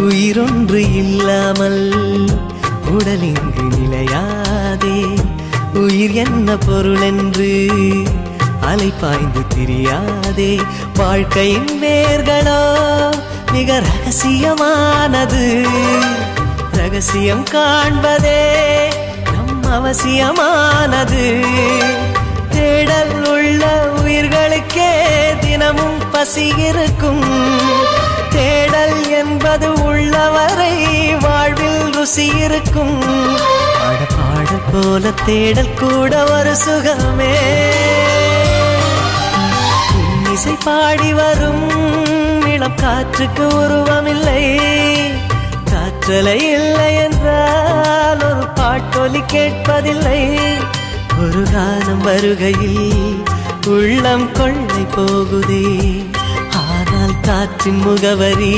உயிரொன்று இல்லாமல் உடல் இங்கு நிலையாதே. உயிர் என்ன பொருள் என்று அலைப்பாய்ந்து திரியாதே. வாழ்க்கையின் வேர்களோ மிக ரகசியமானது. ரகசியம் காண்பதே நம் அவசியமானது. தேடல் உள்ள உயிர்களுக்கே தினமும் பசி இருக்கும். என்பது உள்ளவரை வாழ்வில் ருசி இருக்கும். பாட பாடல் போல தேடல் கூட ஒரு சுகமே. இசை பாடி வரும் இளம் காற்றுக்கு உருவமில்லை. காற்றலை இல்லை என்றால் ஒரு பாட்டொலி கேட்பதில்லை. ஒரு காலம் வருகையில் உள்ளம் கொள்ளை போகுதே. ஆனால் காற்றின் முகவரி